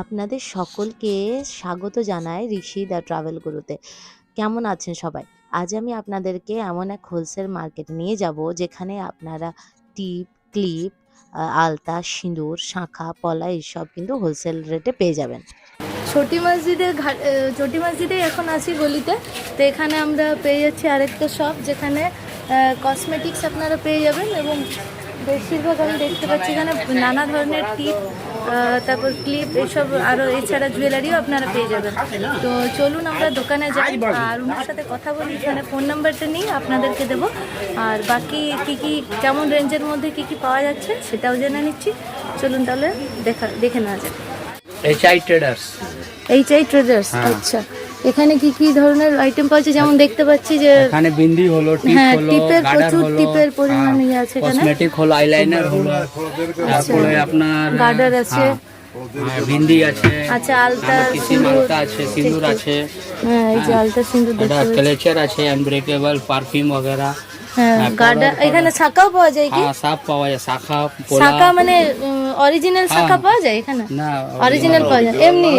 আপনাদের সকলকে স্বাগত জানায় ঋষি দ্য ট্রাভেল গুরুতে। কেমন আছেন সবাই? আজ আমি আপনাদেরকে এমন এক হোলসেল মার্কেট নিয়ে যাব যেখানে আপনারা টিপ, ক্লিপ আলতা, সিঁদুর, শাঁখা, পলা এইসব কিন্তু হোলসেল রেটে পেয়ে যাবেন। ছোটি মসজিদের ছোটি মসজিদে এখন আছি গলিতে। তো এখানে আমরা পেয়ে যাচ্ছি আরেকটা শপ যেখানে কসমেটিক্স আপনারা পেয়ে যাবেন এবং বেশিরভাগ আমি দেখতে পাচ্ছি এখানে নানা ধরনের টিপ তারপর ক্লিপ এসব আরও এছাড়া জুয়েলারিও আপনারা পেয়ে যাবেন। তো চলুন আমরা দোকানে যাই আর ওনার সাথে কথা বলি এখানে ফোন নাম্বারটা নিয়ে আপনাদেরকে দেবো। আর বাকি কী কী কেমন রেঞ্জের মধ্যে কী কী পাওয়া যাচ্ছে সেটাও জেনে নিচ্ছি। চলুন তাহলে দেখা দেখে নেওয়া যাক। H I traders H I traders. আচ্ছা। এখানে কি কি ধরনের আইটেম পাওয়া যায় যেমন দেখতে পাচ্ছি যে এখানে বিন্দি হলো টিপ হ্যাঁ, হলো টিপের গার্ডার প্রচুর হলো টিপের পরিমাণ ইয়ে আছে এখানে। কসমেটিক হলো আইলাইনার হলো তারপরে আপনার গার্ডার আছে হ্যাঁ, হ্যাঁ, বিন্দি আছে আচ্ছা আলতা কিসিম সিঁদুর আলতা আছে সিঁদুর আছে হ্যাঁ এই যে আলতা সিঁদুর এটা দেখতে পাচ্ছি ক্লেচার আছে আনব্রেকেবল পারফিউম वगैरह হ্যাঁ হ্যাঁ, এখানে শাখাও পাওয়া যায় কি? হ্যাঁ সব পাওয়া যায় শাখা পোলা। শাখা মানে অরিজিনাল শাখা পাওয়া যায় এখানে? না অরিজিনাল পাওয়া যায় এমনি?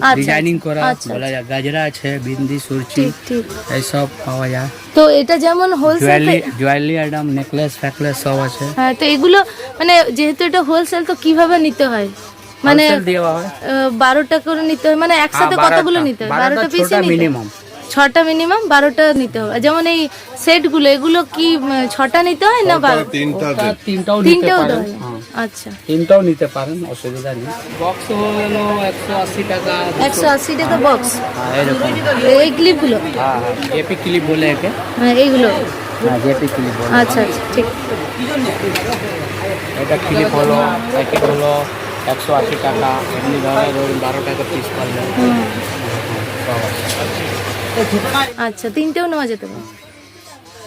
আচ্ছা, ডিজাইনিং করা আচ্ছা, বলা যায় গাজরা আছে বিন্দি সুরচি ঠিক এইসব পাওয়া যায়। তো এটা যেমন হোলসেল জুয়েলারি আইটেম নেকলেস ফেকলেস সব আছে। হ্যাঁ তো এগুলো মানে যেহেতু এটা হোলসেল তো কীভাবে নিতে হয়? মানে হয়। বারোটা করে নিতে হয় মানে একসাথে হ্যাঁ, কতগুলো নিতে হয়? বারোটা হয়? মিনিমাম ছটা মিনিমাম বারোটা নিতে হবে। যেমন এই সেটগুলো এগুলো কি ছটা নিতে হয় না বারো? ওটা তিনটাও? হ্যাঁ আচ্ছা। তিনটাও নিতে পারেন অসুবিধা নেই। বক্স হলো একশো আশি টাকা একশো আশি টাকা বক্স হ্যাঁ এরকম। এই ক্লিপগুলো হ্যাঁ জেপি ক্লিপ বলে একে। হ্যাঁ এইগুলো। হ্যাঁ জেপি ক্লিপ আচ্ছা আচ্ছা ঠিক। এটা ক্লিপ হলো প্যাকেট হলো একশো আশি টাকা এমনি ধরে ধরুন বারো টাকা পিস পারলেন আচ্ছা তিনটেও নেওয়া যেতে পারে।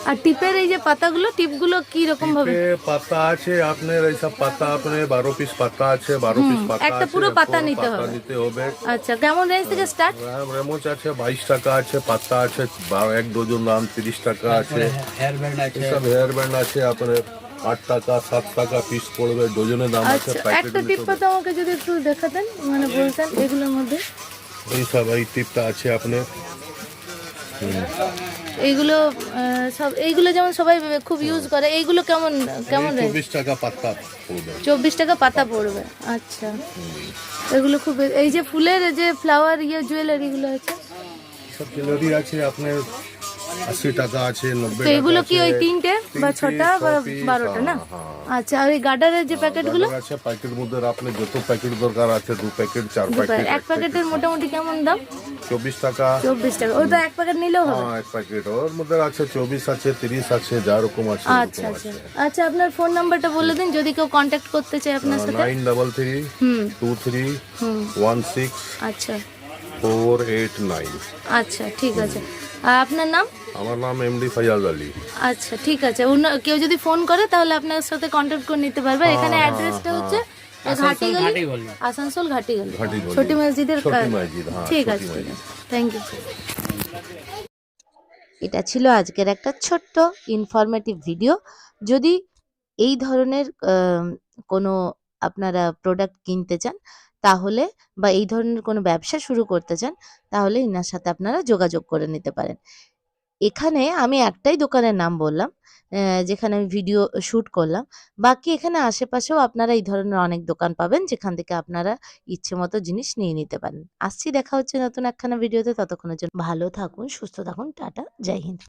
আর টিপের এই যে পাতাগুলো টিপগুলো কি রকম ভাবে? পাতা আছে আপনার এইসব পাতা আপনার বারো পিস পাতা আছে বারো পিস পাতা একটা পুরো পাতা নিতে হবে। নিতে হবে। আচ্ছা কেমন রেঞ্জ থেকে স্টার্ট রেমোচ আছে বাইশ টাকা আছে পাতা আছে এক ডজন দাম তিরিশ টাকা আছে। হেয়ার ব্যান্ড আছে। এসব হেয়ার ব্যান্ড আছে আপনার আট টাকা সাত টাকা পিস পড়বে ডজনের দাম আছে আচ্ছা প্যাকেট একটা টিপ পাতা আমাকে যদি একটু দেখাতেন মানে বলতেন এগুলোর মধ্যে। এইসব এই টিপটা আছে আপনার এইগুলো সব এইগুলো যেমন সবাই খুব ইউজ করে এইগুলো কেমন কেমন চব্বিশ টাকা পাতা চব্বিশ টাকা পাতা পড়বে আচ্ছা। এগুলো খুব এই যে ফুলের যে ফ্লাওয়ার ইয়ে জুয়েলারিগুলো আছে? সব জুয়েলারি আছে আপনার আশি টাকা আছে তো এগুলো কি ওই তিনটে বা ছটা বা বারোটা না? হ্যাঁ, আচ্ছা আর ওই গার্ডারের যে প্যাকেটগুলো? গার্ডার আছে প্যাকেট মধ্যে আপনি যত প্যাকেট দরকার আছে দু প্যাকেট চার প্যাকেট এক প্যাকেটের মোটামুটি কেমন দাম? চব্বিশ টাকা। চব্বিশ টাকা। ওই তো এক প্যাকেট নিলেও হবে? হ্যাঁ এক প্যাকেট। ওর মধ্যে আছে চব্বিশ আছে তিরিশ আছে যা রকম আছে আচ্ছা আচ্ছা। আচ্ছা আপনার ফোন নাম্বারটা বলে দিন যদি কেউ কন্ট্যাক্ট করতে চায় আপনার সাথে। Nine double three hmm. Two three hmm. One six আচ্ছা। ফোর এইট নাইন আচ্ছা ঠিক আছে। আর আপনার নাম? আমার নাম এমডি ফয়াজ আলী। আচ্ছা ঠিক আছে। অন্য- কেউ যদি ফোন করে তাহলে আপনার সাথে কন্ট্যাক্ট করে নিতে পারবে। এখানে অ্যাড্রেসটা হচ্ছে ঘাটি গলি আসানসোল ঘাটি গলি ঘাটি ছোটি মসজিদের ছোটি কা- মসজিদ, হ্যাঁ, ঠিক আছে ঠিক আছে। থ্যাংক ইউ এটা ছিল আজকের একটা ছোট্ট ইনফরমেটিভ ভিডিও যদি এই ধরনের কোনো আপনারা প্রোডাক্ট কিনতে চান, তাহলে বা এই ধরনের কোনো ব্যবসা শুরু করতে চান, তাহলে ইনার সাথে আপনারা যোগাযোগ করে নিতে পারেন। এখানে আমি একটাই দোকানের নাম বললাম যেখানে আমি ভিডিও শ্যুট করলাম। বাকি এখানে আশেপাশেও আপনারা এই ধরনের অনেক দোকান পাবেন, যেখান থেকে আপনারা ইচ্ছে মতো জিনিস নিয়ে নিতে পারেন। আসছি, দেখা হচ্ছে নতুন একখানা ভিডিওতে ততক্ষণের জন্য ভালো থাকুন, সুস্থ থাকুন, টাটা, জয় হিন্দ।